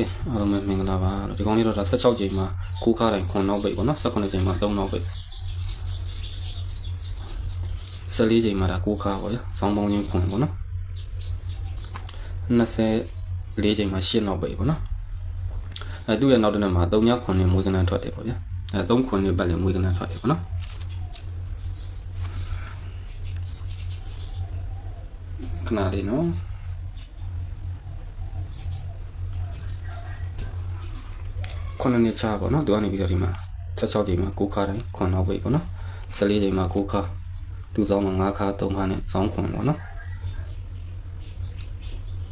ကဲအားလုံးပဲမင်္ဂလာပါလို့ဒီကောင်းလေးတော့ဒါ16ချိန်မှာကိုးခါတိုင်း9နောက်ပိတ်ပေါ့နော်18ချိန်မှာ3နောက်ပိတ်14ချိန်မှာဒါကိုးခါပေါ့ရဆောင်းပေါင်းချင်း9ပေါ့နော်24ချိန်မှာ10နောက်ပိတ်ပေါ့နော်အဲသူ့ရဲ့နောက်တစ်နေ့မှာ3ည9နဲ့မွေးကနန်းထွက်တယ်ပေါ့ဗျာအဲ3ခွနဲ့ပတ်လည်မွေးကနန်းထွက်တယ်ပေါ့နော်ခဏလေးနော် ခုနှစ်နှစ်ချပေါ့နော်သူကနေပြီးတော့ဒီမှာ16ချိန်မှာ6ခါတိုင်းခွန်နောက်ပိတ်ပေါ့နော်14ချိန်မှာ6ခါသူဆောင်မှာ5ခါ3ခါနဲ့ဆောင်းခွန်ပေါ့နော်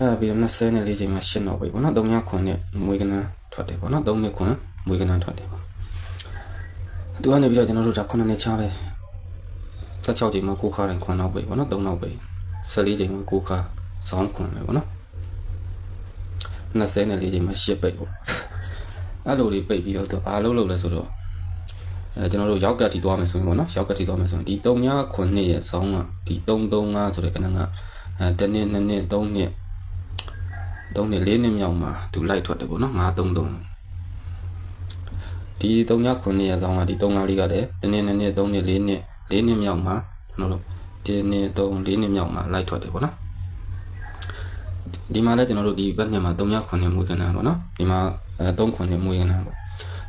အဲပြီးတော့20နဲ့4ချိန်မှာ10နောက်ပိတ်ပေါ့နော်3ညခွန်နဲ့မွေးကနန်းထွက်တယ်ပေါ့နော်3နှစ်ခွန်မွေးကနန်းထွက်တယ်ပေါ့သူကနေပြီးတော့ကျွန်တော်တို့ဒါခုနှစ်နှစ်ချပဲ16ချိန်မှာ6ခါတိုင်းခွန်နောက်ပိတ်ပေါ့နော်3နောက်ပိတ်14ချိန်မှာ6ခါဆောင်းခွန်ပဲပေါ့နော်20နဲ့4ချိန်မှာ10ပိတ်ပေါ့ အဲ့လိုလေးပိတ်ပြီးတော့သူဘာလုပ်လို့လဲဆိုတော့အဲကျွန်တော်တို့ရောက်ကတ်တီသွားမယ်ဆိုရင်ပေါ့နော်ရောက်ကတ်တီသွားမယ်ဆိုရင်ဒီ3ည9ရဲ့ဆောင်းကဒီ335ဆိုတဲ့ကဏ္ဍကအဲတနည်း2နှစ်3နှစ်3နှစ်4နှစ်မြောက်မှာသူလိုက်ထွက်တယ်ပေါ့နော်933ဒီ3ည9ရဲ့ဆောင်းကဒီ35လေးကလည်းတနည်း2နှစ်3နှစ်4နှစ်4နှစ်မြောက်မှာကျွန်တော်တို့ဒီနှစ်3 4နှစ်မြောက်မှာလိုက်ထွက်တယ်ပေါ့နော်ဒီမှာလည်းကျွန်တော်တို့ဒီဘက်နှစ်မှာ3ည9နဲ့မွေးကနန်းပေါ့နော်ဒီမှာ အဲ3ခွနဲ့မွေးကနန်းပေါ့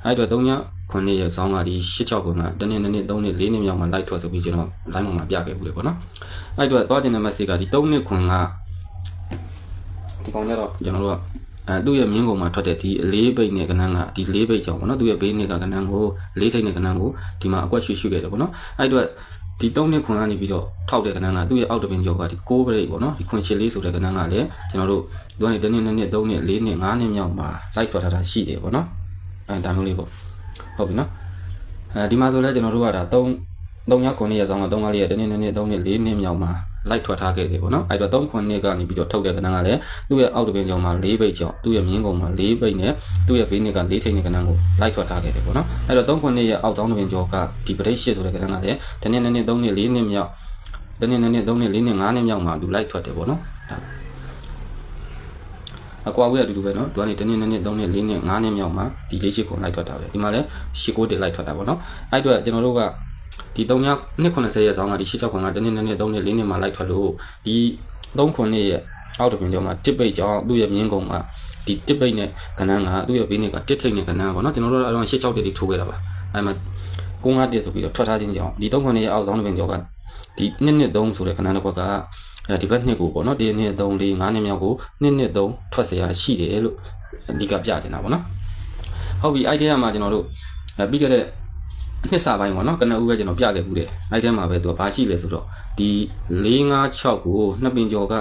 အဲ့တော့3ည9ရဲ့ဆောင်းကဒီ86ခုကတနေ့နေ့3နေ့4နေ့မြောက်မှာလိုက်ထွက်ဆိုပြီးကျွန်တော် line ပေါ်မှာပြခဲ့ဘူးလေပေါ့နော်အဲ့တော့သွားတင်တဲ့ message ကဒီ3နှစ်ခွကဒီကောင်ကြတော့ကျွန်တော်တို့ကအဲသူ့ရဲ့မြင်းကုန်မှာထွက်တဲ့ဒီလေးပိတ်နဲ့ကနန်းကဒီလေးပိတ်ကြောင့်ပေါ့နော်သူ့ရဲ့ဘေးနှစ်ကကနန်းကိုလေးထိတ်နဲ့ကနန်းကိုဒီမှာအကွက်ရွှေ့ရွှေ့ခဲ့တယ်ပေါ့နော်အဲ့တော့ ဒီ3နှစ်ခွန်ကနေပြီးတော့ထောက်တဲ့ကနန်းကသူ့ရဲ့အောက်တပင်ကျော်ကဒီ6ဘရိတ်ပေါ့နော်ဒီခွန်ချစ်လေးဆိုတဲ့ကနန်းကလည်းကျွန်တော်တို့သူကနေတစ်နှစ်နှစ်နှစ်3နှစ်4နှစ်5နှစ်မြောက်မှာလိုက်ထွက်ထားတာရှိတယ်ပေါ့နော်အဲဒါမျိုးလေးပေါ့ဟုတ်ပြီနော်အဲဒီမှာဆိုလဲကျွန်တော်တို့ကဒါ3 3ရက်9ရက်ဆောင်က3ကားလေးရဲ့တစ်နှစ်နှစ်နှစ်3နှစ်4နှစ်မြောက်မှာ လိုက်ထွက်ထားခဲ့တယ်ပေါ့နော်အဲ့တော့39ကနေပြီးတော့ထုတ်တဲ့ကဏ္ဍကလည်းသူ့ရဲ့အောက်တပင်းကြောင်မှာ၄ဘိတ်ကြောင်သူ့ရဲ့မြင်းကုံမှာ၄ဘိတ်နဲ့သူ့ရဲ့ဘေးနစ်က၄ထိန်တဲ့ကဏ္ဍကိုလိုက်ထွက်ထားခဲ့တယ်ပေါ့နော်အဲ့တော့39ရဲ့အောက်တောင်းတပင်းကြောင်ကဒီပဋိရှစ်ဆိုတဲ့ကဏ္ဍကလည်းတနေ့နေ့3နေ့4နေ့မြောက်တနေ့နေ့3နေ့4နေ့5နေ့မြောက်မှာသူလိုက်ထွက်တယ်ပေါ့နော်ဒါအကွာဝေးအတူတူပဲနော်သူကနေတနေ့နေ့နေ့3နေ့4နေ့5နေ့မြောက်မှာဒီလေးရှိခုလိုက်ထွက်တာပဲဒီမှာလည်းရှိကိုတက်လိုက်ထွက်တာပေါ့နော်အဲ့အတွက်ကျွန်တော်တို့က ဒီ3ည290ရဲ့ဆောင်းကဒီ86ခွန်ကတစ်နှစ်နှစ်နှစ်3နှစ်4နှစ်မှာလိုက်ထွက်လို့ဒီ3ခွန်နှစ်ရဲ့အောက်တပင်ကျော်မှာတစ်ပိတ်ကြောင်းသူ့ရဲ့မြင်းကုံမှာဒီတစ်ပိတ်နဲ့ကဏ္ဍကသူ့ရဲ့ဘေးနဲ့ကတစ်ထိတ်နဲ့ကဏ္ဍပေါ့เนาะကျွန်တော်တို့ကတော့86တိတိထိုးခဲ့တာပါအဲ့မှာကုန်းကားတစ်ဆိုပြီးတော့ထွက်ထားခြင်းကြောင့်ဒီ3ခွန်နှစ်ရဲ့အောက်ဆောင်းတပင်ကျော်ကဒီနှစ်နှစ်3ဆိုတဲ့ကဏ္ဍတစ်ခွက်ကအဲဒီဘက်နှစ်ကိုပေါ့နော်ဒီနှစ်3 4 5နှစ်မြောက်ကိုနှစ်နှစ်3ထွက်เสียရှိတယ်လို့အဓိကပြချင်တာပေါ့နော်ဟုတ်ပြီအဲ့ဒီမှာကျွန်တော်တို့အဲပြီးခဲ့တဲ့ နှစ်စာပိုင်းပေါ့နော်ကနဦးပဲကျွန်တော်ပြခဲ့ဘူးတယ်အဲ့ဒီမှာပဲသူကဘာရှိလဲဆိုတော့ဒီ4 5 6ကိုနှစ်ပင်ကျော်က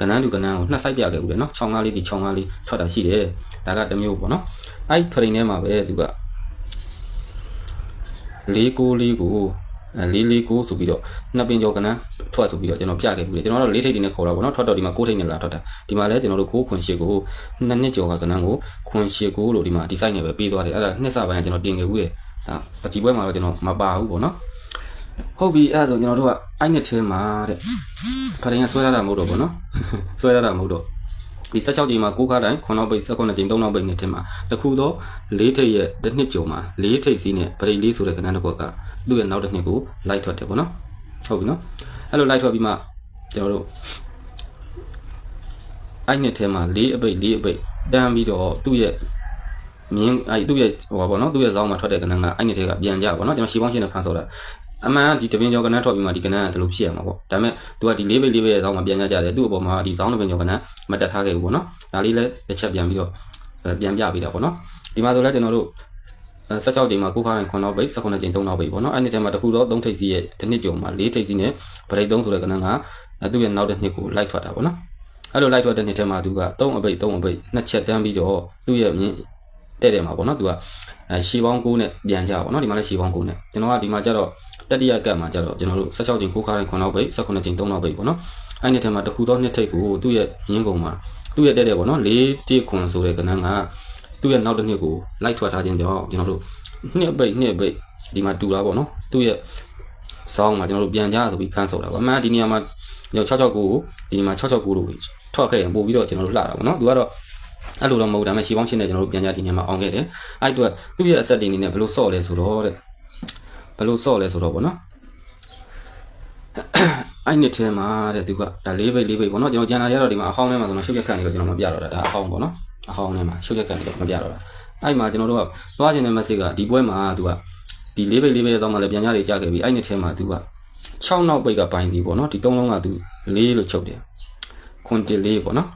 ကနန်းတူကနန်းကိုနှစ်ဆိုင်ပြခဲ့ဘူးတယ်နော်6 5လေးဒီ6 5လေးထွက်တာရှိတယ်ဒါကတစ်မျိုးပေါ့နော်အဲ့ဖရိန်ထဲမှာပဲသူက4 9လေးကိုအဲလေးလေးကိုဆိုပြီးတော့နှစ်ပင်ကျော်ကနန်းထွက်ဆိုပြီးတော့ကျွန်တော်ပြခဲ့ဘူးလေကျွန်တော်တို့လေးထိပ်တွေနဲ့ခေါ်တာပေါ့နော်ထွက်တော့ဒီမှာကိုးထိပ်နဲ့လာထွက်တာဒီမှာလည်းကျွန်တော်တို့ကိုးခွန်ရှစ်ကိုနှစ်နှစ်ကျော်ကကနန်းကိုခွန်ရှစ်ကိုလို့ဒီမှာဒီ site နဲ့ပဲပေးသွားတယ်အဲ့ဒါနှစ်စပိုင်းကကျွန်တော်တင်ခဲ့ဘူးလေ ဒါဒီပွဲမှာတော့ကျွန်တော်မပါဘူးပေါ့နော်ဟုတ်ပြီအဲ့ဒါဆိုကျွန်တော်တို့ကအဲ့နှစ်ထဲမှာတဲ့ခရင်ကဆွဲရတာမဟုတ်တော့ပေါ့နော်ဆွဲရတာမဟုတ်တော့ဒီ16ချိန်မှာ6ခါတိုင်း9နောက်ပိတ်19ချိန်3နောက်ပိတ်နဲ့တင်မှာတခုတော့၄ထိပ်ရဲ့တစ်နှစ်ကျော်မှာ၄ထိပ်စီးနဲ့ပရိတ်လေးဆိုတဲ့ကဏ္ဍတစ်ခုကသူ့ရဲ့နောက်တစ်နှစ်ကိုလိုက်ထွက်တယ်ပေါ့နော်ဟုတ်ပြီနော်အဲ့လိုလိုက်ထွက်ပြီးမှကျွန်တော်တို့အဲ့နှစ်ထဲမှာ၄အပိတ်၄အပိတ်တန်းပြီးတော့သူ့ရဲ့ မြင်းအဲ့သူ့ရဲ့ဟိုပါပေါ့နော်သူ့ရဲ့ဇောင်းမှာထွက်တဲ့ကဏ္ဍကအဲ့နှစ်ထဲကပြန်ကြပါပေါ့နော်ကျွန်တော်ရှီပေါင်းရှင်းနဲ့ဖန်ဆော်တာအမှန်ဒီတပင်ကျော်ကဏ္ဍထွက်ပြီးမှဒီကဏ္ဍကဒီလိုဖြစ်ရမှာပေါ့ဒါပေမဲ့ तू ကဒီ၄ပိတ်၄ပိတ်ရဲ့ဇောင်းမှာပြန်ကြကြတယ်သူ့အပေါ်မှာဒီဇောင်းတပင်ကျော်ကဏ္ဍမတက်ထားခဲ့ဘူးပေါ့နော်ဒါလေးလည်းတစ်ချက်ပြန်ပြီးတော့ပြန်ပြပေးတာပေါ့နော်ဒီမှာဆိုလဲကျွန်တော်တို့16ချိန်မှာကိုခါတိုင်း9နောက်ပိတ်19ချိန်3နောက်ပိတ်ပေါ့နော်အဲ့ဒီချိန်မှာတခုတော့3ထိပ်စီးရဲ့တစ်နှစ်ကြုံမှာ4ထိပ်စီးနဲ့ဗရိတ်3ဆိုတဲ့ကဏ္ဍကသူ့ရဲ့နောက်တစ်နှစ်ကိုလိုက်ထွက်တာပေါ့နော်အဲ့လိုလိုက်ထွက်တဲ့နှစ်ထဲမှာသူက3အပိတ်3အပိတ်နှစ်ချက်တန်းပြီးတော့သူ့ရဲ့မြင့် တဲ့တယ်မှာပေါ့နော်သူကရှီပေါင်း9နဲ့ပြန်ကြပါပေါ့နော်ဒီမှာလည်းရှီပေါင်း9နဲ့ကျွန်တော်ကဒီမှာကျတော့တတိယကတ်မှာကျတော့ကျွန်တော်တို့16ချိန်ကိုခါတိုင်း9နောက်ပိတ်19ချိန်3နောက်ပိတ်ပေါ့နော်အဲ့ဒီထဲမှာတခုတော့နှစ်ထိပ်ကိုသူ့ရဲ့မြင်းကုံမှာသူ့ရဲ့တဲ့တယ်ပေါ့နော်4တိခွန်ဆိုတဲ့ကဏ္ဍကသူ့ရဲ့နောက်တစ်နှစ်ကိုလိုက်ထွက်ထားခြင်းကြောင့်ကျွန်တော်တို့နှစ်ပိတ်နှစ်ပိတ်ဒီမှာတူတာပေါ့နော်သူ့ရဲ့စောင်းမှာကျွန်တော်တို့ပြန်ကြဆိုပြီးဖမ်းဆော်တာပေါ့အမှန်ဒီနေရာမှာကျွန်တော်669ကိုဒီမှာ669လို့ထွက်ခဲ့ရင်ပို့ပြီးတော့ကျွန်တော်တို့လှတာပေါ့နော်သူကတော့ အဲ့လိုတော့မဟုတ်ဒါပေမဲ့ရှီပေါင်းရှင်းနဲ့ကျွန်တော်တို့ပြန်ကြဒီညမှာအောင်ခဲ့တယ်အဲ့အတွက်သူ့ရဲ့အဆက်တွေအနေနဲ့ဘယ်လိုဆော့လဲဆိုတော့တဲ့ဘယ်လိုဆော့လဲဆိုတော့ဗောနော်အဲ့နှစ်ထဲမှာတဲ့သူကဒါလေးပိတ်လေးပိတ်ပေါ့နော်ကျွန်တော်ဂျန်နာတွေကတော့ဒီမှာအဟောင်းထဲမှာဆိုတော့ရှုပ်ရက်ခန့်နေတော့ကျွန်တော်မပြတော့တာဒါအဟောင်းပေါ့နော်အဟောင်းထဲမှာရှုပ်ရက်ခန့်နေတော့မပြတော့တာအဲ့မှာကျွန်တော်တို့ကသွားခြင်းတဲ့ message ကဒီပွဲမှာသူကဒီလေးပိတ်လေးပိတ်တော့မှလည်းပြန်ကြတွေကြာခဲ့ပြီအဲ့နှစ်ထဲမှာသူက6နောက်ပိတ်ကပိုင်းပြီးပေါ့နော်ဒီ၃လုံးကသူလေးလို့ချုပ်တယ်ခွန်တစ်လေးပေါ့နော်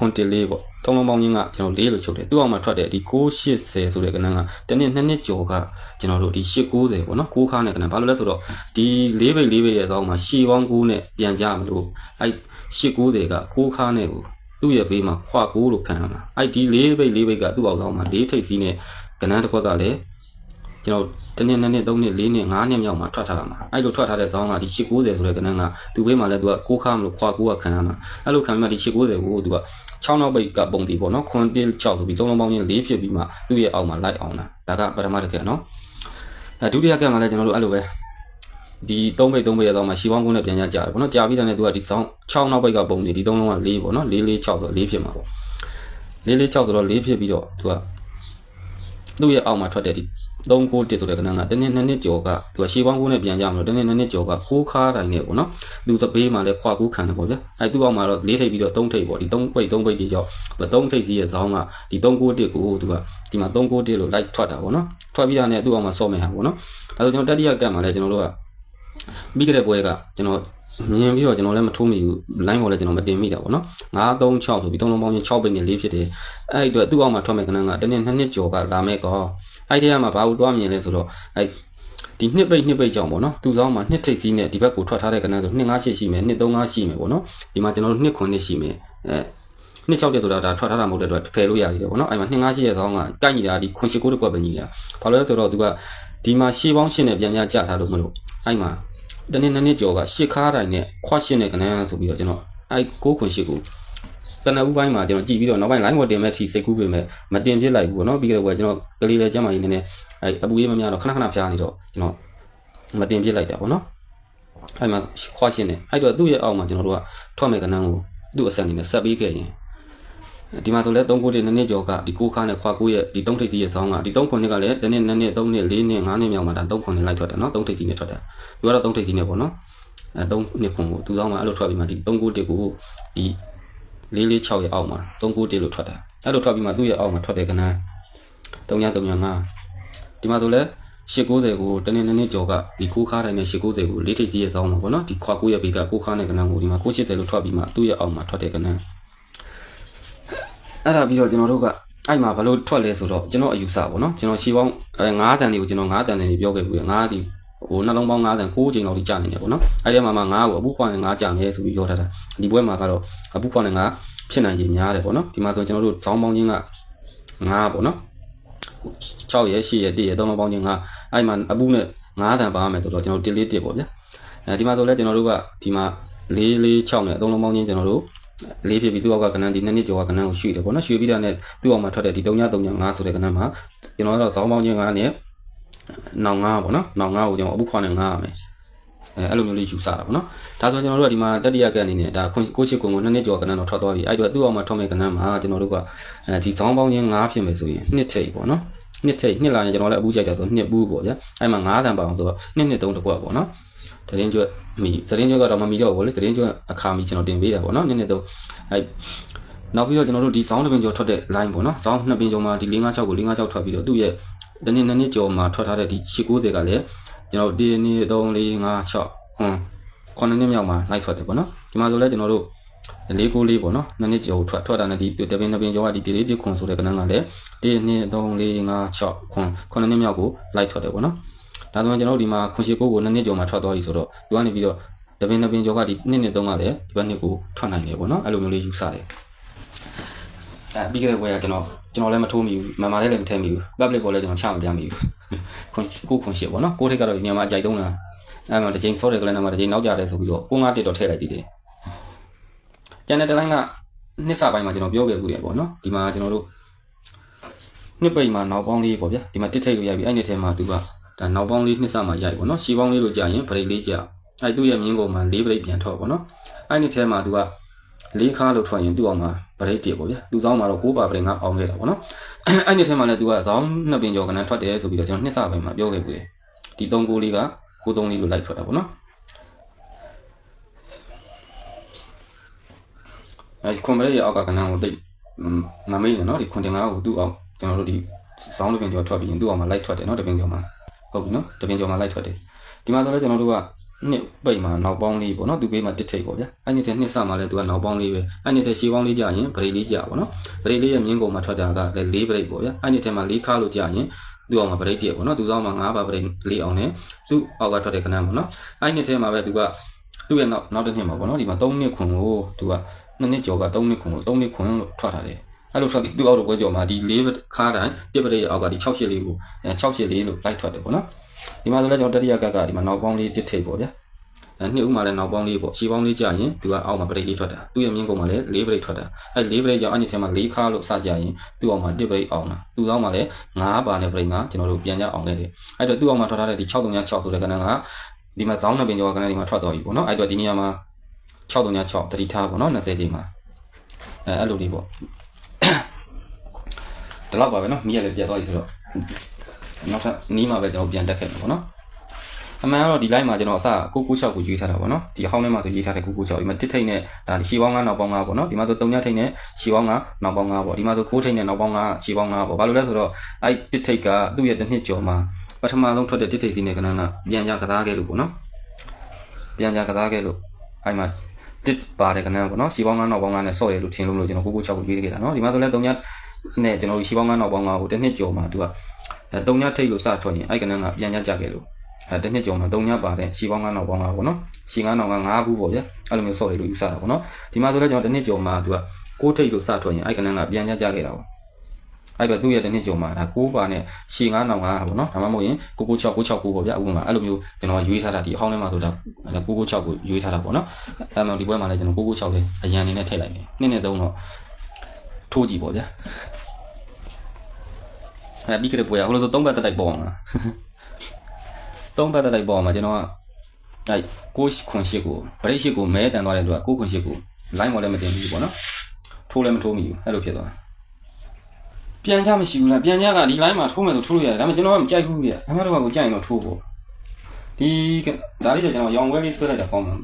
ခွန်တစ်လေးပေါ့သုံးလုံးပေါင်းချင်းကကျွန်တော်လေးလို့ချုပ်တယ်သူ့အောက်မှာထွက်တဲ့ဒီ680ဆိုတဲ့ကဏ္ဍကတနေ့နှစ်နှစ်ကျော်ကကျွန်တော်တို့ဒီ890ပေါ့နော်6ခါနဲ့ကဏ္ဍဘာလို့လဲဆိုတော့ဒီလေးပိတ်လေးပိတ်ရဲ့အကောင်မှာရှည်ပေါင်း9နဲ့ပြန်ကြမလို့အဲ့890က6ခါနဲ့ကိုသူ့ရဲ့ဘေးမှာခွာ9လို့ခံရမှာအဲ့ဒီလေးပိတ်လေးပိတ်ကသူ့အောက်ကောင်မှာလေးထိပ်စီးနဲ့ကဏ္ဍတစ်ခွက်ကလည်းကျွန်တော်တနေ့နှစ်နှစ်သုံးနှစ်လေးနှစ်ငါးနှစ်မြောက်မှာထွက်ထားတာမှာအဲ့လိုထွက်ထားတဲ့ဇောင်းကဒီ890ဆိုတဲ့ကဏ္ဍကသူ့ဘေးမှာလည်းသူက6ခါမလို့ခွာ9ကခံရမှာအဲ့လိုခံပြီးမှဒီ890ကိုသူက 6နောက်ပိတ်ကပုံတီပေါ့နော်ခွန်1 6ဆိုပြီးသုံးလုံးပေါင်းချင်း၄ဖြစ်ပြီးမှသူ့ရဲ့အောက်မှာလိုက်အောင်တာဒါကပထမတစ်ခဲ့နော်အဲဒုတိယကက်မှာလည်းကျွန်တော်တို့အဲ့လိုပဲဒီ3ပိတ်3ပိတ်ရတော့မှရှီပေါင်းကုန်းနဲ့ပြန်ကြကြတယ်ပေါ့နော်ကြာပြီးတဲ့နဲ့သူကဒီဆောင်6နောက်ပိတ်ကပုံနေဒီ3လုံးက4ပေါ့နော်4 4 6ဆို4ဖြစ်မှာပေါ့4 4 6ဆိုတော့4ဖြစ်ပြီးတော့သူကသူ့ရဲ့အောက်မှာထွက်တဲ့ဒီ 3 9 1ဆိုတဲ့ကဏ္ဍကတနေ့နှစ်နှစ်ကျော်ကသူကရှေးပေါင်းကုန်းနဲ့ပြန်ကြမလို့တနေ့နှစ်နှစ်ကျော်က6ခါတိုင်းနဲ့ပေါ့နော်သူသပေးမှာလဲခွာကူးခံတယ်ပေါ့ဗျာအဲသူ့အောက်မှာတော့၄ထိပ်ပြီးတော့3ထိပ်ပေါ့ဒီ3ပိတ်3ပိတ်တွေကြောက်သူ3ထိပ်စီးရဲ့ဇောင်းကဒီ3 9 1ကိုသူကဒီမှာ3 9 1လို့လိုက်ထွက်တာပေါ့နော်ထွက်ပြီးတာနဲ့သူ့အောက်မှာစော့မယ်ဟာပေါ့နော်ဒါဆိုကျွန်တော်တတိယကတ်မှာလဲကျွန်တော်တို့ကပြီးခဲ့တဲ့ပွဲကကျွန်တော်မြင်ပြီးတော့ကျွန်တော်လည်းမထိုးမိဘူး line ပေါ်လည်းကျွန်တော်မတင်မိတာပေါ့နော်9 3 6ဆိုပြီး3လုံးပေါင်းချင်း6ပိတ်နဲ့4ဖြစ်တယ်အဲ့အတွက်သူ့အောက်မှာထွက်မဲ့ကဏ္ဍကတနေ့နှစ်နှစ်ကျော်ကလာမဲ့ကော အဲ့ဒီကမှာဘာလို့တွားမြင်လဲဆိုတော့အဲ့ဒီနှစ်ပိတ်နှစ်ပိတ်ကြောင့်ပေါ့နော်သူဆောင်မှာနှစ်ထိပ်စီးနဲ့ဒီဘက်ကိုထွက်ထားတဲ့ကဏ္ဍဆို2 5 8ရှိမယ်2 3 5ရှိမယ်ပေါ့နော်ဒီမှာကျွန်တော်တို့2 9ရှိမယ်အဲနှစ်6တဲ့ဆိုတာဒါထွက်ထားတာမဟုတ်တဲ့အတွက်ဖယ်လို့ရသေးတယ်ပေါ့နော်အဲ့မှာ2 5 8ရဲ့ခေါင်းကကိုက်ညီတာဒီခွန်ရှိကိုတစ်ကွက်ပဲညီတာဘာလို့လဲဆိုတော့သူကဒီမှာရှေးပေါင်းရှင်းနဲ့ပြန်ကြကြထားလို့မလို့အဲ့မှာတနေ့နှစ်နှစ်ကျော်ကရှစ်ခါတိုင်းနဲ့ခွရှင်းတဲ့ကဏ္ဍဆိုပြီးတော့ကျွန်တော်အဲ့6ခွန်ရှိကို ကနဦးပိုင်းမှာကျွန်တော်ကြည့်ပြီးတော့နောက်ပိုင်း line ပေါ်တင်မဲ့ထီစိတ်ကူးပေမဲ့မတင်ပြစ်လိုက်ဘူးပေါ့နော်ပြီးကြတော့ကျွန်တော်ကလေးလေးကျမ်းမာကြီးနည်းနည်းအဲအပူရေးမများတော့ခဏခဏဖျားနေတော့ကျွန်တော်မတင်ပြစ်လိုက်တာပေါ့နော်အဲ့မှာခွာရှင်းတယ်အဲ့တော့သူ့ရဲ့အောက်မှာကျွန်တော်တို့ကထွက်မဲ့ကနန်းကိုသူ့အဆက်အနေနဲ့ဆက်ပေးခဲ့ရင်ဒီမှာဆိုလဲ3ခုတည်းနည်းနည်းကျော်ကဒီ6ခါနဲ့ခွာ9ရဲ့ဒီ3ထိပ်ကြီးရဲ့ဆောင်းကဒီ3ခုနှစ်ကလည်းတနေ့2နှစ်3နှစ်4နှစ်5နှစ်မြောက်မှာဒါ3ခုနှစ်လိုက်ထွက်တယ်နော်3ထိပ်ကြီးနဲ့ထွက်တယ်သူကတော့3ထိပ်ကြီးနဲ့ပေါ့နော်အဲ3နှစ်ခုကိုသူဆောင်းမှာအဲ့လိုထွက်ပြီးမှဒီ3ခုတည်းကိုဒီ 446ရဲ့အောက်မှာ391လို့ထွက်တာအဲ့လိုထွက်ပြီးမှသူ့ရဲ့အောက်မှာထွက်တဲ့ကဏ္ဍ3335ဒီမှာဆိုလဲ890ကိုတနေ့နေ့ကျော်ကဒီခိုးခါတိုင်းနဲ့890ကိုလေးထိပ်ကြီးရဲ့စောင်းမှာပေါ့နော်ဒီခွာ9ရဲ့ဘေကကိုခါနဲ့ကဏ္ဍကိုဒီမှာ980လို့ထွက်ပြီးမှသူ့ရဲ့အောက်မှာထွက်တဲ့ကဏ္ဍအဲ့ဒါပြီးတော့ကျွန်တော်တို့ကအဲ့မှာဘလို့ထွက်လဲဆိုတော့ကျွန်တော်အယူဆပေါ့နော်ကျွန်တော်ရှီပေါင်းအဲ9တန်လေးကိုကျွန်တော်9တန်လေးပြောခဲ့ပြီး9ဒီ ဟိုနှလုံးပေါင်း9တန်6ချိန်လောက်ထိကြာနေတယ်ပေါ့နော်အဲ့ဒီမှာမှ9ကိုအပူခွာနဲ့9ကြာမယ်ဆိုပြီးပြောထားတာဒီဘွဲမှာကတော့အပူခွာနဲ့9ဖြစ်နိုင်ခြင်းများတယ်ပေါ့နော်ဒီမှာဆိုကျွန်တော်တို့ဇောင်းပေါင်းချင်းက9ပေါ့နော်6ရဲ့8ရဲ့1ရဲ့3လုံးပေါင်းချင်းကအဲ့မှာအပူနဲ့9တန်ပါမယ်ဆိုတော့ကျွန်တော်1လေး1ပေါ့ဗျာအဲဒီမှာဆိုလဲကျွန်တော်တို့ကဒီမှာ4 4 6နဲ့3လုံးပေါင်းချင်းကျွန်တော်တို့လေးဖြစ်ပြီးသူ့အောက်ကကဏ္ဍဒီနှစ်နှစ်ကျော်ကကဏ္ဍကိုရွှေ့တယ်ပေါ့နော်ရွှေ့ပြီးတာနဲ့သူ့အောက်မှာထွက်တဲ့ဒီ3ည3ည5ဆိုတဲ့ကဏ္ဍမှာကျွန်တော်ကတော့ဇောင်းပေါင်းချင်း9နဲ့ နောင်9ပေါ့နော်နောင်9ကိုကျွန်တော်အပုခွာနဲ့9ရမယ်အဲအဲ့လိုမျိုးလေးယူဆတာပေါ့နော်ဒါဆိုကျွန်တော်တို့ကဒီမှာတတိယကအနေနဲ့ဒါကိုချစ်ကွန်ကိုနှစ်နှစ်ကျော်ကဏ္ဍတော့ထွက်သွားပြီအဲ့တော့သူ့အောက်မှာထွက်မဲ့ကဏ္ဍမှာကျွန်တော်တို့ကအဲဒီဇောင်းပေါင်းချင်း9ဖြစ်မယ်ဆိုရင်နှစ်ထိပ်ပေါ့နော်နှစ်ထိပ်နှစ်လာရင်ကျွန်တော်လည်းအပူကြိုက်တယ်ဆိုနှစ်ပူးပေါ့ဗျာအဲ့မှာ9တန်ပါအောင်ဆိုတော့နှစ်နှစ်3တကွက်ပေါ့နော်တရင်ကျွတ်မီတရင်ကျွတ်ကတော့မမီတော့ဘူးလေတရင်ကျွတ်အခါမီကျွန်တော်တင်ပေးတာပေါ့နော်နှစ်နှစ်3အဲ့နောက်ပြီးတော့ကျွန်တော်တို့ဒီဇောင်းတစ်ပင်ကျော်ထွက်တဲ့ line ပေါ့နော်ဇောင်းနှစ်ပင်ကျော်မှာဒီ656ကို656ထွက်ပြီးတော့သူ့ရဲ့ တနေ့နှစ်နှစ်ကျော်မှာထွက်ထားတဲ့ဒီ890ကလည်းကျွန်တော်ဒီနေ့3 4 5 6ခွန်ခွန်နှစ်မြောက်မှာလိုက်ထွက်တယ်ပေါ့နော်ဒီမှာဆိုလဲကျွန်တော်တို့လေးကိုလေးပေါ့နော်နှစ်နှစ်ကျော်ထွက်ထွက်တာနဲ့ဒီတပင်းတပင်းကျော်ကဒီဒီလေးဒီခွန်ဆိုတဲ့ကဏ္ဍကလည်း1 2 3 4 5 6ခွန်ခွန်နှစ်မြောက်ကိုလိုက်ထွက်တယ်ပေါ့နော်ဒါဆိုရင်ကျွန်တော်တို့ဒီမှာခွန်ရှိကိုကိုနှစ်နှစ်ကျော်မှာထွက်သွားပြီဆိုတော့ဒီကနေပြီးတော့တပင်းတပင်းကျော်ကဒီနှစ်နှစ်သုံးကလည်းဒီဘက်နှစ်ကိုထွက်နိုင်တယ်ပေါ့နော်အဲ့လိုမျိုးလေးယူဆတယ်အဲပြီးခဲ့တဲ့ဘွဲကကျွန်တော် ကျွန်တော်လည်းမထိုးမိဘူးမမလည်းလည်းမထည့်မိဘူး public ပေါ်လည်းကျွန်တော်ချမပြမိဘူးခွန်ကိုခွန်ရှိပေါ့နော်ကိုထိတ်ကတော့ဒီနေရာမှာအကြိုက်တုံးတာအဲ့မှာတစ်ချိန်ဆော့တယ်ကလည်းမှာတစ်ချိန်နောက်ကြတယ်ဆိုပြီးတော့ကိုငါတစ်တော့ထည့်လိုက်သေးတယ်ကျန်တဲ့တလိုင်းကနှစ်စပိုင်းမှာကျွန်တော်ပြောခဲ့ဘူးတယ်ပေါ့နော်ဒီမှာကျွန်တော်တို့နှစ်ပိတ်မှာနောက်ပေါင်းလေးပေါ့ဗျာဒီမှာတစ်ထိတ်လို့ရိုက်ပြီးအဲ့နှစ်ထဲမှာသူကဒါနောက်ပေါင်းလေးနှစ်စမှာရိုက်ပေါ့နော်ရှီပေါင်းလေးလို့ကြာရင်ဗရိတ်လေးကြာအဲ့သူ့ရဲ့မြင်းကုန်မှာလေးဗရိတ်ပြန်ထော့ပေါ့နော်အဲ့နှစ်ထဲမှာသူက လေးခါလို့ထွက်ရင်သူ့အောင်မှာဗရိတ်တည်ပေါ့ဗျာသူ့ဆောင်မှာတော့ကိုးပါပရင်ကအောင်ခဲ့တာပေါ့နော်အဲ့ဒီထဲမှာလည်းသူကဇောင်းနှစ်ပင်ကျော်ကနန်းထွက်တယ်ဆိုပြီးတော့ကျွန်တော်နှစ်စပိုင်းမှာပြောခဲ့ပြီလေဒီ3ကိုလေးကကို3လေးလို့လိုက်ထွက်တာပေါ့နော်အဲဒီခွန်ပရိတ်ရဲ့အောက်ကကနန်းကိုတိတ်မမေ့နဲ့နော်ဒီခွန်တင်ငါကိုသူ့အောင်ကျွန်တော်တို့ဒီဇောင်းတစ်ပင်ကျော်ထွက်ပြီးရင်သူ့အောင်မှာလိုက်ထွက်တယ်နော်တစ်ပင်ကျော်မှာဟုတ်ပြီနော်တစ်ပင်ကျော်မှာလိုက်ထွက်တယ်ဒီမှာဆိုလည်းကျွန်တော်တို့က နှစ်ပိတ်မှာနောက်ပေါင်းလေးပေါ့နော်သူပေးမှာတစ်ထိပ်ပေါ့ဗျာအဲ့ဒီတဲ့နှစ်ဆမှာလည်းသူကနောက်ပေါင်းလေးပဲအဲ့ဒီတဲ့ရှည်ပေါင်းလေးကြာရင်ဗရိတ်လေးကြာပေါ့နော်ဗရိတ်လေးရဲ့မြင်းကုန်မှာထွက်တာကလည်းလေးဗရိတ်ပေါ့ဗျာအဲ့ဒီတဲ့မှာလေးခါလို့ကြာရင်သူ့အောင်မှာဗရိတ်တည်းပေါ့နော်သူ့အောင်မှာ၅ပါဗရိတ်လေးအောင်နဲ့သူ့အောက်ကထွက်တဲ့ခဏပေါ့နော်အဲ့ဒီတဲ့မှာပဲသူကသူ့ရဲ့နောက်နောက်တစ်နှစ်မှာပေါ့နော်ဒီမှာ၃နှစ်ခွန်ကိုသူကနှစ်နှစ်ကျော်က၃နှစ်ခွန်ကို၃နှစ်ခွန်လို့ထွက်ထားတယ်အဲ့လိုထွက်ပြီးသူ့အောက်တော့ပွဲကြော်မှာဒီ၄ခါတိုင်းပြစ်ပရိတ်ရဲ့အောက်ကဒီ6ရှစ်လေးကို6ရှစ်လေးလို့လိုက်ထွက်တယ်ပေါ့နော် ဒီမှာဆိုလည်းကျွန်တော်တတိယကက်ကဒီမှာနောက်ပေါင်းလေးတစ်ထိပ်ပေါ့ဗျာအဲနှစ်ဦးမှာလည်းနောက်ပေါင်းလေးပေါ့ရှည်ပေါင်းလေးကြာရင်သူကအောက်မှာပရိတ်လေးထွက်တာသူ့ရဲ့မြင်းကုန်းမှာလည်း၄ပရိတ်ထွက်တာအဲ၄ပရိတ်ကြောင့်အဲ့ဒီထဲမှာ၄ခါလို့စကြရင်သူ့အောက်မှာတစ်ပရိတ်အောင်တာသူ့အောက်မှာလည်း၅ပါနဲ့ပရိတ်ကကျွန်တော်တို့ပြန်ကြအောင်ခဲ့တယ်အဲ့တော့သူ့အောက်မှာထွက်ထားတဲ့ဒီ6336ဆိုတဲ့ကဏ္ဍကဒီမှာဇောင်းနှစ်ပင်ကျော်ကဏ္ဍဒီမှာထွက်သွားပြီပေါ့နော်အဲ့တော့ဒီနေရာမှာ6336တတိထားပေါ့နော်20ချိန်မှာအဲအဲ့လိုလေးပေါ့ဒီလောက်ပါပဲနော်မိရလည်းပြတ်သွားပြီဆိုတော့ နောက်ထပ်နီးမှာပဲကျွန်တော်ပြန်တက်ခဲ့မှာပေါ့နော်အမှန်ကတော့ဒီ line မှာကျွန်တော်အစ996ကိုရွေးထားတာပေါ့နော်ဒီဟောင်းထဲမှာဆိုရွေးထားတဲ့996ဒီမှာတစ်ထိတ်နဲ့ဒါရှီပေါင်း9နောက်ပေါင်း9ပေါ့နော်ဒီမှာဆို3ညထိတ်နဲ့ရှီပေါင်း9နောက်ပေါင်း9ပေါ့ဒီမှာဆို9ထိတ်နဲ့နောက်ပေါင်း9ရှီပေါင်း9ပေါ့ဘာလို့လဲဆိုတော့အဲ့တစ်ထိတ်ကသူ့ရဲ့တစ်နှစ်ကျော်မှာပထမဆုံးထွက်တဲ့တစ်ထိတ်စီနဲ့ကနန်းကပြန်ကြကစားခဲ့လို့ပေါ့နော်ပြန်ကြကစားခဲ့လို့အဲ့မှာတစ်ပါတယ်ကနန်းပေါ့နော်ရှီပေါင်း9နောက်ပေါင်း9နဲ့ဆော့ရလို့ထင်လို့လို့ကျွန်တော်996ကိုရွေးခဲ့တာနော်ဒီမှာဆိုလဲ3ညနဲ့ကျွန်တော်ရှီပေါင်း9နောက်ပေါင်း9ကိုတစ်နှစ်ကျော်မှာသူက အဲ3ညထိတ်လို့စထွက်ရင်အဲ့ကနန်းကပြန်ကြကြခဲ့လို့အဲတစ်နှစ်ကျော်မှာ3ညပါတယ်ရှီပေါင်း9နောက်ပေါင်း9ပေါ့နော်ရှီ9နောက်က9ဘူးပေါ့ဗျအဲ့လိုမျိုးဆော့ရလို့ယူဆတာပေါ့နော်ဒီမှာဆိုလဲကျွန်တော်တစ်နှစ်ကျော်မှာသူက6ထိတ်လို့စထွက်ရင်အဲ့ကနန်းကပြန်ကြကြခဲ့တာပေါ့အဲ့တော့သူ့ရဲ့တစ်နှစ်ကျော်မှာဒါ6ပါနဲ့ရှီ9နောက်ကပေါ့နော်ဒါမှမဟုတ်ရင်996 969ပေါ့ဗျအခုမှအဲ့လိုမျိုးကျွန်တော်ရွေးထားတာဒီအဟောင်းထဲမှာဆိုတာ996ကိုရွေးထားတာပေါ့နော်အဲ့မှာဒီပွဲမှာလည်းကျွန်တော်996လေးအရန်နေနဲ့ထည့်လိုက်မယ်နှစ်နဲ့သုံးတော့ထိုးကြည့်ပေါ့ဗျာ အဲပြီးကြတဲ့ပွဲကဟိုလိုဆို3ဘက်တက်တိုက်ပေါ်အောင်လား3ဘက်တက်တိုက်ပေါ်အောင်မှာကျွန်တော်ကအဲကိုခွန်ရှိကိုဗရိတ်ရှိကိုမဲတန်သွားတဲ့လူကကိုခွန်ရှိကို line ပေါ်လည်းမတင်ဘူးပေါ့နော်ထိုးလည်းမထိုးမိဘူးအဲ့လိုဖြစ်သွားပြန်ကြမရှိဘူးလားပြန်ကြကဒီ line မှာထိုးမယ်ဆိုထိုးလို့ရတယ်ဒါပေမဲ့ကျွန်တော်ကမကြိုက်ဘူးပြအမှန်တော့ကိုကြိုက်ရင်တော့ထိုးဖို့ဒီဒါလေးကျကျွန်တော်ရောင်ဝဲလေးဆွဲလိုက်တာကောင်းမှာ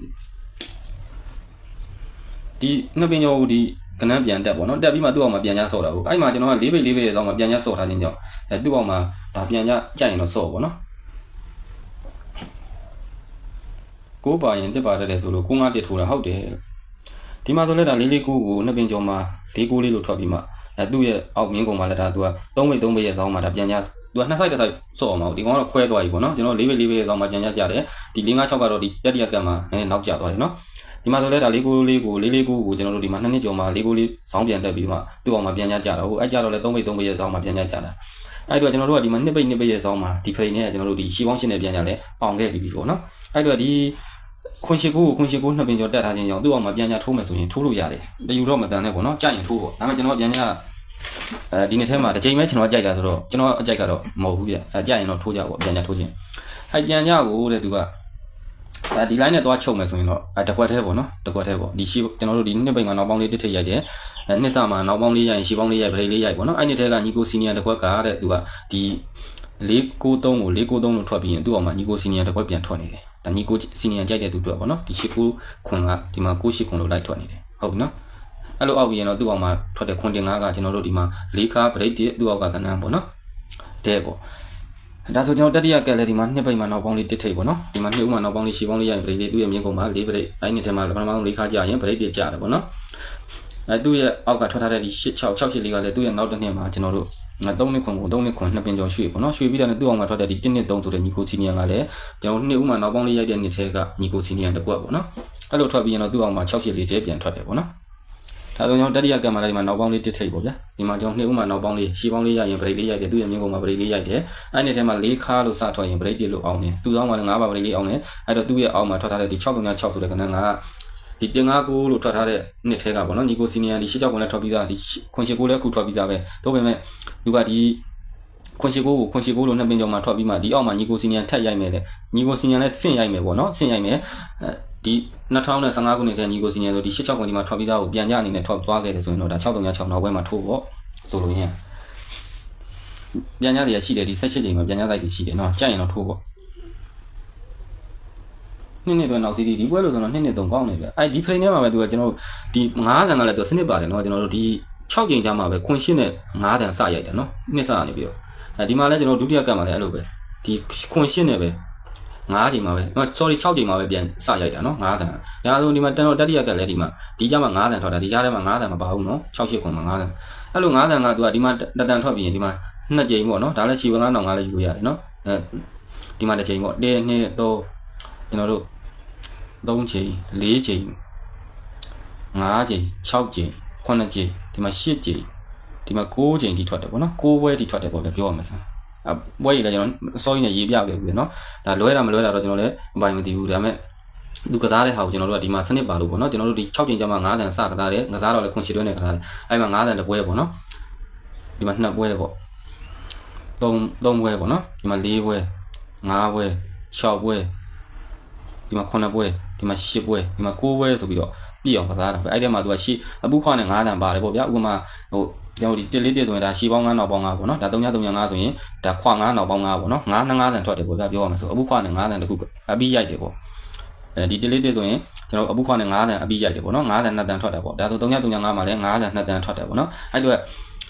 ဒီနှစ်ပင်ကျော်ဒီ ကနန်းပြန်တက်ပေါ့နော်တက်ပြီးမှသူ့အောင်မှာပြန်ကြဆော့တာဟုတ်အဲ့မှာကျွန်တော်က၄ဘိတ်၄ဘိတ်ရဲ့အောင်မှာပြန်ကြဆော့ထားခြင်းကြောင့်အဲသူ့အောင်မှာဒါပြန်ကြကြိုက်ရင်တော့ဆော့ပေါ့နော်ကိုးပါရင်တက်ပါတတ်တယ်ဆိုလို့ကိုငါတက်ထိုးတာဟုတ်တယ်ဒီမှာဆိုလဲဒါလေးလေးကိုကိုနှစ်ပင်ကျော်မှာလေးကိုလေးလို့ထွက်ပြီးမှအဲသူ့ရဲ့အောက်မြင်းကုံမှာလည်းဒါသူက၃ဘိတ်၃ဘိတ်ရဲ့ဆောင်းမှာဒါပြန်ကြသူကနှစ်ဆိုင်တစ်ဆိုင်ဆော့အောင်ပါဒီကောင်ကတော့ခွဲသွားပြီပေါ့နော်ကျွန်တော်၄ဘိတ်၄ဘိတ်ရဲ့ဆောင်းမှာပြန်ကြကြတယ်ဒီ၄၅၆ကတော့ဒီတက်တရကတ်မှာနည်းနည်းနောက်ကျသွားတယ်နော် ဒီမှာဆိုလဲဒါလေးကိုလေးကိုလေးလေးကိုကိုကျွန်တော်တို့ဒီမှာနှစ်နှစ်ကျော်မှာလေးကိုလေးဆောင်းပြန်တက်ပြီးမှသူ့အောင်မှာပြန်ကြကြတာဟိုအဲ့ကြတော့လဲ၃ဘိတ်၃ဘိတ်ရဲ့ဆောင်းမှာပြန်ကြကြတာအဲ့တော့ကျွန်တော်တို့ကဒီမှာနှစ်ဘိတ်နှစ်ဘိတ်ရဲ့ဆောင်းမှာဒီဖလိန်နဲ့ကျွန်တော်တို့ဒီရှီပေါင်းရှင်းနဲ့ပြန်ကြလဲအောင်ခဲ့ပြီးပြီပေါ့နော်အဲ့တော့ဒီခွန်ရှိကိုခွန်ရှိကိုနှစ်ပင်ကျော်တက်ထားခြင်းကြောင့်သူ့အောင်မှာပြန်ကြထိုးမယ်ဆိုရင်ထိုးလို့ရတယ်တယူတော့မတန်နဲ့ပေါ့နော်ကြိုက်ရင်ထိုးပေါ့ဒါပေမဲ့ကျွန်တော်ပြန်ကြအဲဒီနေ့ထဲမှာတစ်ချိန်ပဲကျွန်တော်ကြိုက်တာဆိုတော့ကျွန်တော်အကြိုက်ကတော့မဟုတ်ဘူးပြအဲကြိုက်ရင်တော့ထိုးကြပေါ့ပြန်ကြထိုးခြင်းအဲပြန်ကြကိုတဲ့သူက အဲဒီ line နဲ့သွားချုပ်မယ်ဆိုရင်တော့အဲတကွက်သေးပေါ့နော်တကွက်သေးပေါ့ဒီရှိကျွန်တော်တို့ဒီနှစ်ပိတ်မှာနောက်ပေါင်းလေးတစ်ထစ်ရိုက်တယ်အဲနှစ်စမှာနောက်ပေါင်းလေးရိုက်ရင်ရှီပေါင်းလေးရိုက်ဗလိလေးရိုက်ပေါ့နော်အဲ့နှစ်ထဲကညီကိုစီနီယာတကွက်ကတဲ့သူကဒီ693ကို693လို့ထွက်ပြီးရင်သူ့အောင်မှာညီကိုစီနီယာတကွက်ပြန်ထွက်နေတယ်ဒါညီကိုစီနီယာကြိုက်တဲ့သူတွေ့ပေါ့နော်ဒီ89ခွန်ကဒီမှာ98ခွန်လို့လိုက်ထွက်နေတယ်ဟုတ်ပြီနော်အဲ့လိုအောက်ပြီးရင်တော့သူ့အောင်မှာထွက်တဲ့ခွန်တင်9ကကျွန်တော်တို့ဒီမှာ၄ခါဗရိတ်တစ်သူ့အောက်ကကဏ္ဍပေါ့နော်တဲ့ပေါ့ ဒါဆိုကျွန်တော်တတိယကက်လည်းဒီမှာနှစ်ပိတ်မှာနောက်ပေါင်းလေးတစ်ထိပ်ပေါ့နော်ဒီမှာနှစ်ဦးမှာနောက်ပေါင်းလေးရှည်ပေါင်းလေးရရင်ဗရိတ်လေးသူ့ရဲ့မြင်းကုန်းမှာ၄ဗရိတ်အဲ့ဒီထဲမှာပထမဆုံး၄ခါကြာရင်ဗရိတ်ပြကြတယ်ပေါ့နော်အဲသူ့ရဲ့အောက်ကထွက်ထားတဲ့ဒီ6 6 6 8လေးကလည်းသူ့ရဲ့နောက်တစ်နှစ်မှာကျွန်တော်တို့ငါ3နှစ်ခွန်ကို3နှစ်ခွန်နှစ်ပင်ကျော်ရွှေ့ပေါ့နော်ရွှေ့ပြီးတော့သူ့အောင်မှာထွက်တဲ့ဒီ1နှစ်3ဆိုတဲ့ညီကိုစီနီယံကလည်းကျွန်တော်နှစ်ဦးမှာနောက်ပေါင်းလေးရိုက်တဲ့နှစ်ထဲကညီကိုစီနီယံတစ်ကွက်ပေါ့နော်အဲ့လိုထွက်ပြီးရင်တော့သူ့အောင်မှာ6 8လေးတဲပြန်ထွက်တယ်ပေါ့နော် ဒါဆိုကျွန်တော်တတိယကံမှာလည်းဒီမှာနောက်ပေါင်းလေးတစ်ထိပ်ပေါ့ဗျာဒီမှာကျွန်တော်နှစ်ဦးမှာနောက်ပေါင်းလေးရှီပေါင်းလေးရရင်ဗရိတ်လေးရိုက်တယ်သူ့ရဲ့မြင်းကုန်းမှာဗရိတ်လေးရိုက်တယ်အဲ့ဒီထဲမှာ၄ခါလို့စထွက်ရင်ဗရိတ်ပြလို့အောင်တယ်သူ့ဆောင်မှာလည်း၅ပါဗရိတ်လေးအောင်တယ်အဲ့တော့သူ့ရဲ့အောက်မှာထွက်ထားတဲ့ဒီ6.6ဆိုတဲ့ကဏ္ဍကဒီတင်ငါကိုလို့ထွက်ထားတဲ့နှစ်ထဲကပေါ့နော်ညီကိုစီနီယံဒီရှစ်ကြောက်ကုန်လည်းထွက်ပြီးသားဒီခွန်ရှစ်ကိုလည်းအခုထွက်ပြီးသားပဲဒါပေမဲ့သူကဒီခွန်ရှစ်ကိုကိုခွန်ရှစ်ကိုလို့နှစ်ပင်ကြောင်မှာထွက်ပြီးမှဒီအောက်မှာညီကိုစီနီယံထက်ရိုက်မယ်လေညီကိုစီနီယံလည်းဆင့်ရိုက်မယ်ပေါ့နော်ဆင့်ရိုက်မယ်အဲ ဒီဒီ2015ခုနှစ်ကညီကိုစီနီယာဆိုဒီ86ခုဒီမှာထွက်ပြီးသားကိုပြန်ကြအနေနဲ့ထွက်သွားခဲ့တယ်ဆိုရင်တော့ဒါ6396နောက်ပွဲမှာထိုးပေါ့ဆိုလို့ရင်ပြန်ကြတွေရှိတယ်ဒီ18ချိန်မှာပြန်ကြတိုက်တွေရှိတယ်နော်ကြိုက်ရင်တော့ထိုးပေါ့နှစ်နှစ်တော့နောက်စီဒီဒီပွဲလို့ဆိုတော့နှစ်နှစ်သုံးကောင်းနေပြီအဲ့ဒီ play ထဲမှာပဲသူကကျွန်တော်တို့ဒီ9တန်ကလည်းသူစနစ်ပါတယ်နော်ကျွန်တော်တို့ဒီ6ချိန်ကြာမှာပဲခွန်ရှင်းနဲ့9တန်စရိုက်တယ်နော်နှစ်စနေပြီးတော့အဲဒီမှာလည်းကျွန်တော်ဒုတိယကတ်မှာလည်းအဲ့လိုပဲဒီခွန်ရှင်းနဲ့ပဲ 9ချိန်မှာပဲနော် sorry 6ချိန်မှာပဲပြန်စရိုက်တာနော်9တန်ဒါဆိုဒီမှာတန်တော်တတိယကတ်လည်းဒီမှာဒီကြမှာ9တန်ထွက်တာဒီကြားထဲမှာ9တန်မပါဘူးနော်6 8ခွန်မှာ9တန်အဲ့လို9တန်ကသူကဒီမှာတတန်ထွက်ပြီးရင်ဒီမှာနှစ်ချိန်ပေါ့နော်ဒါလည်းရှီဝငါးနောင်ငါလည်းယူလို့ရတယ်နော်အဲဒီမှာတစ်ချိန်ပေါ့1 2 3ကျွန်တော်တို့3ချိန်4ချိန်5ချိန်6ချိန်9ချိန်ဒီမှာ10ချိန်ဒီမှာ9ချိန်ထိထွက်တယ်ပေါ့နော်9ဘွဲထိထွက်တယ်ပေါ့ဗျပြောရမယ်ဆို အဘွဲကြီးလည်းကျွန်တော်စောကြီးနဲ့ရေးပြခဲ့ပြီနော်ဒါလွဲတာမလွဲတာတော့ကျွန်တော်လည်းအပိုင်မသိဘူးဒါပေမဲ့လူကစားတဲ့ဟာကိုကျွန်တော်တို့ကဒီမှာစနစ်ပါလို့ပေါ့နော်ကျွန်တော်တို့ဒီ6ချိန်ကျမှ9တန်စကစားတယ်ကစားတော့လည်းခွန်ရှိတွဲနဲ့ကစားတယ်အဲ့မှာ9တန်တစ်ပွဲပေါ့နော်ဒီမှာနှစ်ပွဲပေါ့3 3ပွဲပေါ့နော်ဒီမှာ4ပွဲ5ပွဲ6ပွဲဒီမှာ9ပွဲဒီမှာ10ပွဲဒီမှာ9ပွဲဆိုပြီးတော့ပြည့်အောင်ကစားတာပဲအဲ့ဒီမှာသူကရှီအပူခွားနဲ့9တန်ပါတယ်ပေါ့ဗျာဥပမာဟို ကျွန်တော်ဒီတစ်လေးတစ်ဆိုရင်ဒါရှီပေါင်း9နောက်ပေါင်း9ပေါ့နော်ဒါ3ည3ည9ဆိုရင်ဒါခွာ9နောက်ပေါင်း9ပေါ့နော်9 9တန်ထွက်တယ်ပေါ့ဗျာပြောရမှာဆိုအပူခွားနဲ့9တန်တခုအပြီးရိုက်တယ်ပေါ့အဲဒီတစ်လေးတစ်ဆိုရင်ကျွန်တော်အပူခွားနဲ့9တန်အပြီးရိုက်တယ်ပေါ့နော်9တန်2တန်ထွက်တယ်ပေါ့ဒါဆို3ည3ည9မှာလည်း9တန်2တန်ထွက်တယ်ပေါ့နော်အဲ့တော့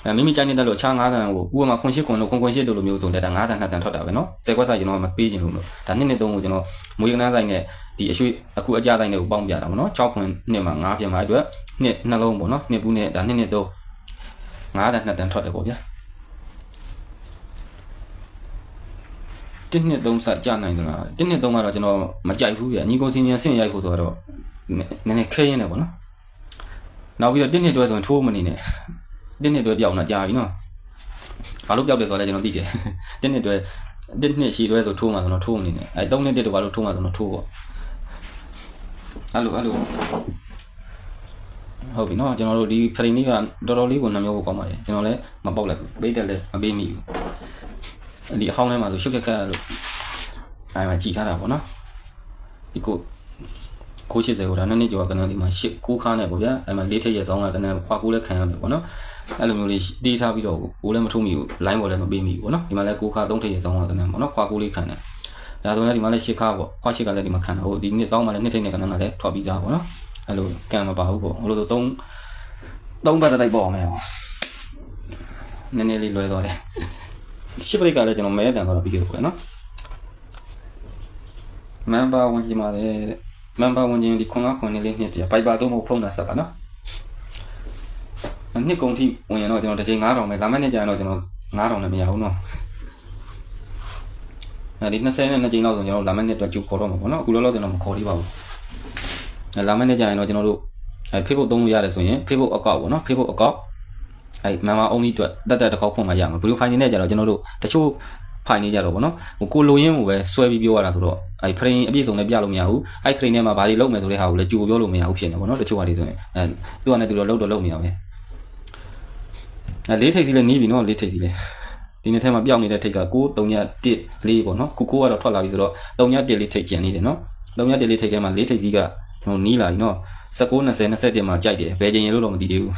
အဲမိမိကြိုက်နေတဲ့လို့အခြား9တန်ကိုဥပမာခွန်ရှိခွန်လို့ခွန်ခွန်ရှိလို့လိုမျိုးဆိုတဲ့ဒါ9တန်2တန်ထွက်တာပဲနော်ဇက်ကွက်ဆိုင်ကျွန်တော်မပေးချင်လို့လို့ဒါနှစ်နှစ်သုံးကိုကျွန်တော်မွေးကနန်းဆိုင်နဲ့ဒီအရွှေအခုအကြတိုင်းတွေကိုပေါင်းပြတာပေါ့နော်6ခွန်နှစ်မှာ9ပြန်မှာအတွက်နှစ်နှလုံးပေါ့နော်နှစ်ဘူးနဲ့ဒါနှစ်နှစ်သုံး 9တန်2တန်ထွက်တယ်ပေါ့ဗျာတစ်နှစ်သုံးစကြနိုင်သလားတစ်နှစ်သုံးကတော့ကျွန်တော်မကြိုက်ဘူးပြအညီကိုစီနီယာဆင့်ရိုက်ဖို့ဆိုတော့နည်းနည်းခဲရင်းတယ်ပေါ့နော်နောက်ပြီးတော့တစ်နှစ်တွဲဆိုရင်ထိုးမနေနဲ့တစ်နှစ်တွဲပြောင်းတာကြာပြီနော်ဘာလို့ပြောက်တယ်ဆိုတော့လည်းကျွန်တော်သိတယ်တစ်နှစ်တွဲတစ်နှစ်ရှည်တွဲဆိုထိုးမှာဆိုတော့ထိုးမနေနဲ့အဲ၃နှစ်တစ်တော့ဘာလို့ထိုးမှာဆိုတော့ထိုးပေါ့အဲ့လိုအဲ့လို ဟုတ်ပြီနော်ကျွန်တော်တို့ဒီဖရိနီကတော်တော်လေးကိုနှမျိုးကိုကောင်းပါတယ်ကျွန်တော်လည်းမပေါက်လိုက်ဘူးပိတ်တယ်လည်းမပေးမိဘူးအဲ့ဒီအဟောင်းထဲမှာဆိုရှုပ်ခက်ခက်လို့အဲမှာကြည်ထားတာပေါ့နော်ဒီကိုကို80ကိုဒါနှစ်နှစ်ကျော်ကနန်းဒီမှာရှစ်ကိုခါနဲ့ပေါ့ဗျာအဲမှာလေးထည့်ရဆောင်ကကနန်းခွာကိုလည်းခံရမယ်ပေါ့နော်အဲ့လိုမျိုးလေးတီးထားပြီးတော့ကိုလည်းမထုံးမိဘူး line ပေါ်လည်းမပေးမိဘူးပေါ့နော်ဒီမှာလည်းကိုခါသုံးထည့်ရဆောင်ကကနန်းပေါ့နော်ခွာကိုလေးခံတယ်ဒါဆိုရင်ဒီမှာလည်းရှစ်ခါပေါ့ခွာရှစ်ကလည်းဒီမှာခံတာဟုတ်ဒီနှစ်ဆောင်မှာလည်းနှစ်ထည့်နဲ့ကနန်းကလည်းထွက်ပြီးသားပေါ့နော် အဲ့လိုကံမပါဘူးပေါ့ဟိုလိုဆိုသုံးသုံးဘက်တိုက်ပေါ့မယ်နည်းနည်းလေးလွယ်သွားတယ်ရှစ်ပရိတ်ကလည်းကျွန်တော်မဲတန်တော့ပြီးခဲ့ပေါ့နော်မန်ပါဝင်ကြည့်ပါလေတဲ့မန်ပါဝင်ခြင်းဒီခွန်ကခွန်လေးလေးနှစ်တည်းဘိုက်ပါတော့မဟုတ်ဖုံးတာဆက်ပါနော်နှစ်ကုန်ထိဝင်ရင်တော့ကျွန်တော်တစ်ချိန်9000ပဲလာမယ့်နေ့ကျရင်တော့ကျွန်တော်9000နဲ့မရဘူးနော်အဲဒီ20နဲ့2ချိန်လောက်ဆိုကျွန်တော်လာမယ့်နေ့အတွက်ကျူခေါ်တော့မှာပေါ့နော်အခုလောလောကျွန်တော်မခေါ်သေးပါဘူး လာမယ့်နေ့ကျရင်တော့ကျွန်တော်တို့အဲ Facebook သုံးလို့ရတယ်ဆိုရင် Facebook account ပေါ့နော် Facebook account အဲ member only အတွက်တက်တက်တစ်ခေါက်ဖွင့်မှရမှာ video file နဲ့ကြတော့ကျွန်တော်တို့တချို့ဖိုင်နေကြတော့ဗောနော်ဟိုကိုလိုရင်းကိုပဲဆွဲပြီးပြောရတာဆိုတော့အဲဖရင်အပြည့်စုံလည်းပြလို့မရဘူးအဲဖရင်ထဲမှာဘာတွေလုပ်မယ်ဆိုတဲ့ဟာကိုလည်းကြိုပြောလို့မရဘူးဖြစ်နေဗောနော်တချို့ဟာတွေဆိုရင်အဲသူကလည်းသူတော့လုပ်တော့လုပ်နေရပဲအဲလေးထိပ်စီလည်းနီးပြီနော်လေးထိပ်စီလည်းဒီနေ့ထဲမှာပြောင်းနေတဲ့ထိပ်က6 3 1 4ပေါ့နော်ခု9ကတော့ထွက်လာပြီဆိုတော့3 1လေးထိပ်ကျန်နေတယ်နော်3 1လေးထိပ်ထဲမှာလေးထိပ်စီက ကျွန်တော်နီးလာပြီနော်19 20 21မှာကြိုက်တယ်ဘယ်ချိန်ရလို့တော့မသိသေးဘူး